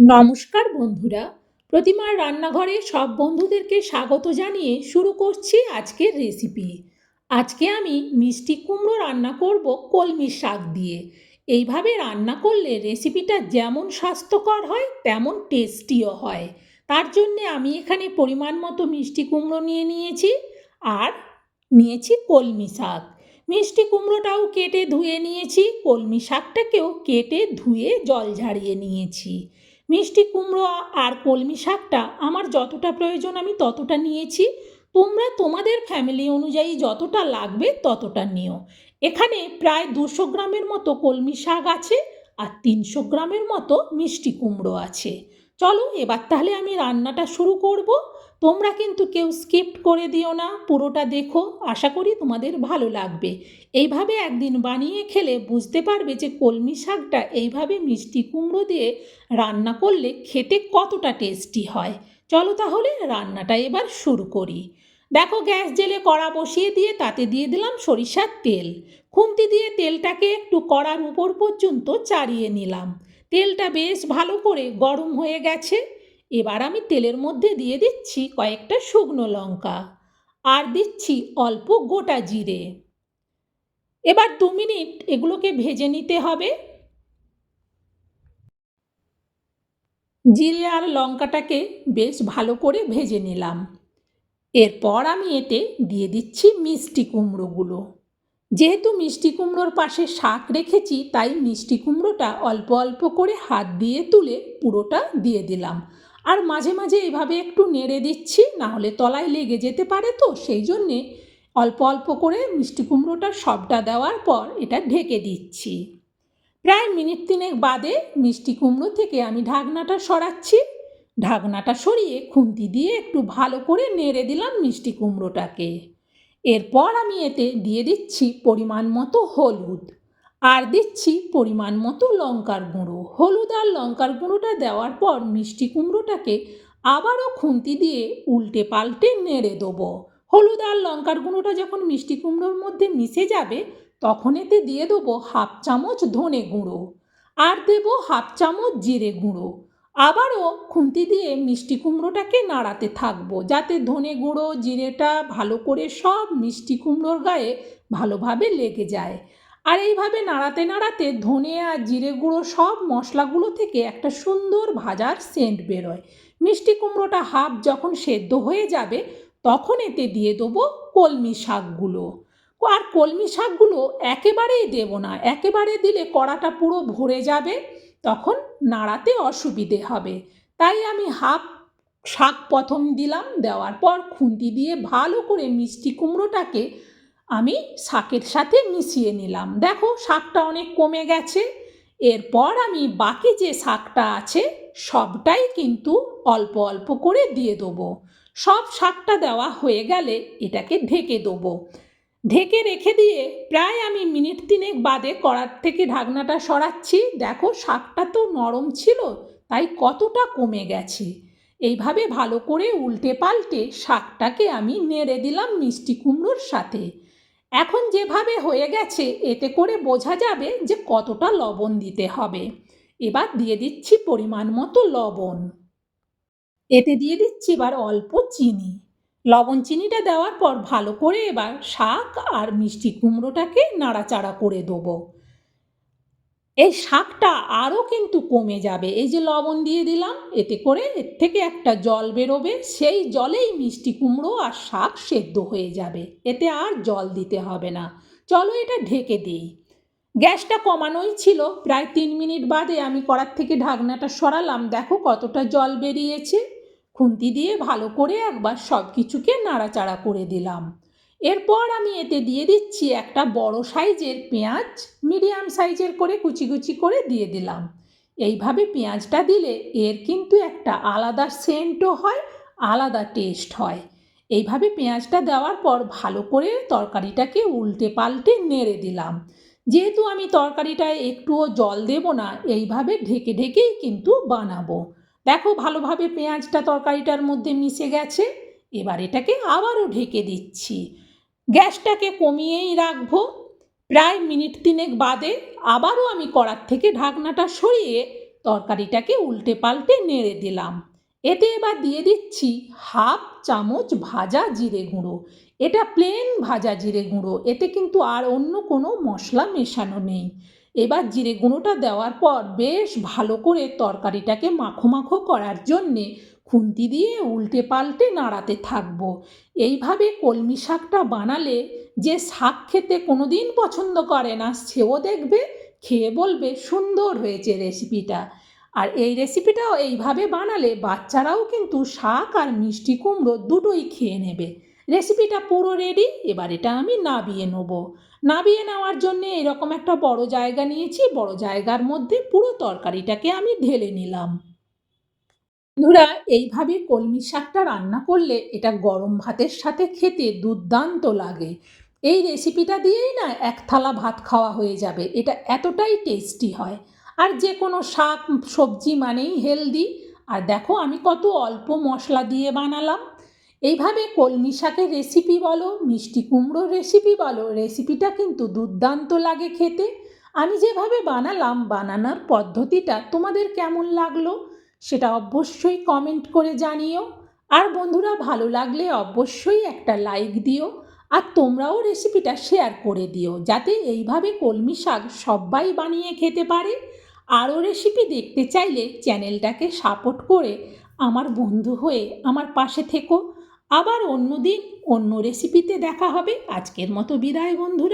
নমস্কার বন্ধুরা। প্রতিমার রান্নাঘরে সব বন্ধুদেরকে স্বাগত জানিয়ে শুরু করছি আজকের রেসিপি আজকে আমি মিষ্টি কুমড়ো রান্না করব কলমি শাক দিয়ে। এইভাবে রান্না করলে রেসিপিটা যেমন স্বাস্থ্যকর হয়, তেমন টেস্টিও হয়। তার জন্যে আমি এখানে পরিমাণ মতো মিষ্টি কুমড়ো নিয়ে নিয়েছি আর নিয়েছি কলমি শাক। মিষ্টি কুমড়োটাও কেটে ধুয়ে নিয়েছি, কলমি শাকটাকেও কেটে ধুয়ে জল ঝাড়িয়ে নিয়েছি। মিষ্টি কুমড়ো আর কলমি শাকটা আমার যতটা প্রয়োজন আমি ততটা নিয়েছি। তোমরা তোমাদের ফ্যামিলি অনুযায়ী যতটা লাগবে ততটা নিও। এখানে প্রায় দুশো গ্রামের মতো কলমি শাক আছে আর তিনশো গ্রামের মতো মিষ্টি কুমড়ো আছে। চলো এবার তাহলে আমি রান্নাটা শুরু করব। তোমরা কিন্তু কেউ স্কিপ্ট করে দিও না, পুরোটা দেখো, আশা করি তোমাদের ভালো লাগবে। এইভাবে একদিন বানিয়ে খেলে বুঝতে পারবে যে কলমি শাকটা এইভাবে মিষ্টি কুমড়ো দিয়ে রান্না করলে খেতে কতটা টেস্টি হয়। চলো তাহলে রান্নাটা এবার শুরু করি। দেখো গ্যাস জেলে কড়া বসিয়ে দিয়ে তাতে দিয়ে দিলাম সরিষার তেল। খুন্তি দিয়ে তেলটাকে একটু কড়ার উপর পর্যন্ত চাড়িয়ে নিলাম। তেলটা বেশ ভালো করে গরম হয়ে গেছে। এবার আমি তেলের মধ্যে দিয়ে দিচ্ছি কয়েকটা শুকনো লঙ্কা আর দিচ্ছি অল্প গোটা জিরে। এবার দু মিনিট এগুলোকে ভেজে নিতে হবে। জিরে আর লঙ্কাটাকে বেশ ভালো করে ভেজে নিলাম। এরপর আমি এতে দিয়ে দিচ্ছি মিষ্টি কুমড়োগুলো। যেহেতু মিষ্টি কুমড়োর পাশে শাক রেখেছি, তাই মিষ্টি কুমড়োটা অল্প অল্প করে হাত দিয়ে তুলে পুরোটা দিয়ে দিলাম। আর মাঝে মাঝে এভাবে একটু নেড়ে দিচ্ছি না হলে তলায় লেগে যেতে পারে তো, সেই জন্যে অল্প অল্প করে মিষ্টি কুমড়োটা সবটা দেওয়ার পর এটা ঢেকে দিচ্ছি। প্রায় মিনিট তিনেক বাদে মিষ্টি কুমড়ো থেকে আমি ঢাকনাটা সরাচ্ছি। ঢাকনাটা সরিয়ে খুন্তি দিয়ে একটু ভালো করে নেড়ে দিলাম মিষ্টি কুমড়োটাকে। এরপর আমি এতে দিয়ে দিচ্ছি পরিমাণ মতো হলুদ। আর দিচ্ছি পরিমাণ মতো লঙ্কার গুঁড়ো। হলুদ আর লঙ্কার গুঁড়োটা দেওয়ার পর মিষ্টি কুমড়োটাকে আবারও খুন্তি দিয়ে উল্টে পাল্টে নেড়ে দেবো। হলুদ আর লঙ্কার গুঁড়োটা যখন মিষ্টি কুমড়োর মধ্যে মিশে যাবে, তখন এতে দিয়ে দেবো হাফ চামচ ধনে গুঁড়ো আর দেবো হাফ চামচ জিরে গুঁড়ো। আবারও খুন্তি দিয়ে মিষ্টি কুমড়োটাকে নাড়াতে থাকব, যাতে ধনে গুঁড়ো, জিরেটা ভালো করে সব মিষ্টি কুমড়োর গায়ে ভালোভাবে লেগে যায়। আর এইভাবে নাড়াতে নাড়াতে ধনে আর জিরে গুঁড়ো সব মশলাগুলো থেকে একটা সুন্দর ভাজার সেন্ট বেরোয়। মিষ্টি কুমড়োটা হাফ যখন সেদ্ধ হয়ে যাবে, তখন এতে দিয়ে দেবো কলমি শাকগুলো। আর কলমি শাকগুলো একেবারেই দেবো না, একেবারে দিলে কড়াটা পুরো ভরে যাবে, তখন নাড়াতে অসুবিধে হবে। তাই আমি হাফ শাক প্রথম দিলাম, দেওয়ার পর খুন্তি দিয়ে ভালো করে মিষ্টি কুমড়োটাকে আমি শাকের সাথে মিশিয়ে নিলাম। দেখো, শাকটা অনেক কমে গেছে। এরপর আমি বাকি যে শাকটা আছে, সবটাই কিন্তু অল্প অল্প করে দিয়ে দেবো। সব শাকটা দেওয়া হয়ে গেলে এটাকে ঢেকে দেবো। ঢেকে রেখে দিয়ে প্রায় আমি মিনিট তিনেক বাদে কড়ার থেকে ঢাকনাটা সরাচ্ছি। দেখো, শাকটা তো নরম ছিল, তাই কতটা কমে গেছে। এইভাবে ভালো করে উল্টে পাল্টে শাকটাকে আমি নেড়ে দিলাম মিষ্টি কুমড়োর সাথে। এখন যেভাবে হয়ে গেছে, এতে করে বোঝা যাবে যে কতটা লবণ দিতে হবে। এবার দিয়ে দিচ্ছি পরিমাণ মতো লবণ। এতে দিয়ে দিচ্ছি এবার অল্প চিনি। লবণ চিনিটা দেওয়ার পর ভালো করে এবার শাক আর মিষ্টি কুমড়োটাকে নাড়াচাড়া করে দেবো। এই শাকটা আরও কিন্তু কমে যাবে। এই যে লবণ দিয়ে দিলাম, এতে করে এর থেকে একটা জল বেরোবে, সেই জলেই মিষ্টি কুমড়ো আর শাক সেদ্ধ হয়ে যাবে। এতে আর জল দিতে হবে না। চলো এটা ঢেকে দিই। গ্যাসটা কমানোই ছিল। প্রায় তিন মিনিট বাদে আমি কড়ার থেকে ঢাকনাটা সরালাম। দেখো কতটা জল বেরিয়েছে। খুন্তি দিয়ে ভালো করে একবার সব কিছুকে নাড়াচাড়া করে দিলাম। এরপর আমি এতে দিয়ে দিচ্ছি একটা বড় সাইজের পেঁয়াজ, মিডিয়াম সাইজের করে কুচি কুচি করে দিয়ে দিলাম। এইভাবে পেঁয়াজটা দিলে এর কিন্তু একটা আলাদা সেন্টও হয়, আলাদা টেস্ট হয়। এইভাবে পেঁয়াজটা দেওয়ার পর ভালো করে তরকারিটাকে উল্টে পাল্টে নেড়ে দিলাম। যেহেতু আমি তরকারিটায় একটুও জল দেব না, এইভাবে ঢেকে ঢেকেই কিন্তু বানাবো। দেখো ভালোভাবে পেঁয়াজটা তরকারিটার মধ্যে মিশে গেছে, এবার এটাকে আবারও ঢেকে দিচ্ছি। গ্যাসটাকে কমিয়েই রাখব। প্রায় মিনিট তিনেক বাদে আবারও আমি কড়ার থেকে ঢাকনাটা সরিয়ে তরকারিটাকে উল্টে পাল্টে নেড়ে দিলাম। এতে এবার দিয়ে দিচ্ছি হাফ চামচ ভাজা জিরে গুঁড়ো। এটা প্লেন ভাজা জিরে গুঁড়ো, এতে কিন্তু আর অন্য কোনো মশলা মেশানো নেই। এবার জিরে গুঁড়োটা দেওয়ার পর বেশ ভালো করে তরকারিটাকে মাখো মাখো করার জন্যে খুন্তি দিয়ে উল্টে পাল্টে নাড়াতে থাকব। এইভাবে কলমি শাকটা বানালে যে শাক খেতে কোনো দিন পছন্দ করে না, সেও দেখবে, খেয়ে বলবে, সুন্দর হয়েছে রেসিপিটা আর এই রেসিপিটাও এইভাবে বানালে বাচ্চারাও কিন্তু শাক আর মিষ্টি কুমড়ো দুটোই খেয়ে নেবে। রেসিপিটা পুরো রেডি এবার এটা আমি নাবিয়ে নেব। নাবিয়ে নেওয়ার জন্য এরকম একটা বড় জায়গা নিয়েছি, বড় জায়গার মধ্যে পুরো তরকারিটাকে আমি ঢেলে নিলাম। বন্ধুরা, এইভাবে কলমি শাকটা রান্না করলে এটা গরম ভাতের সাথে খেতে দুর্দান্ত লাগে। এই রেসিপিটা দিয়েই না এক থালা ভাত খাওয়া হয়ে যাবে, এটা এতটাই টেস্টি হয়। আর যে কোনো শাক, সবজি মানেই হেলদি। আর দেখো, আমি কত অল্প মশলা দিয়ে বানালাম। এইভাবে কলমি শাকের রেসিপি বলো, মিষ্টি কুমড়োর রেসিপি বলো, রেসিপিটা কিন্তু দুর্দান্ত লাগে খেতে। আমি যেভাবে বানালাম, বানানোর পদ্ধতিটা তোমাদের কেমন লাগল? সেটা অবশ্যই কমেন্ট করে জানিও। আর বন্ধুরা, ভালো লাগলে অবশ্যই একটা লাইক দিও আর তোমরাও রেসিপিটা শেয়ার করে দিও, যাতে এইভাবে কলমি শাক সবাই বানিয়ে খেতে পারে। আরও রেসিপি দেখতে চাইলে চ্যানেলটাকে সাপোর্ট করে আমার বন্ধু হয়ে আমার পাশে থেকো। আবার অন্য দিন অন্য রেসিপিতে দেখা হবে। আজকের মতো বিদায় বন্ধুরা।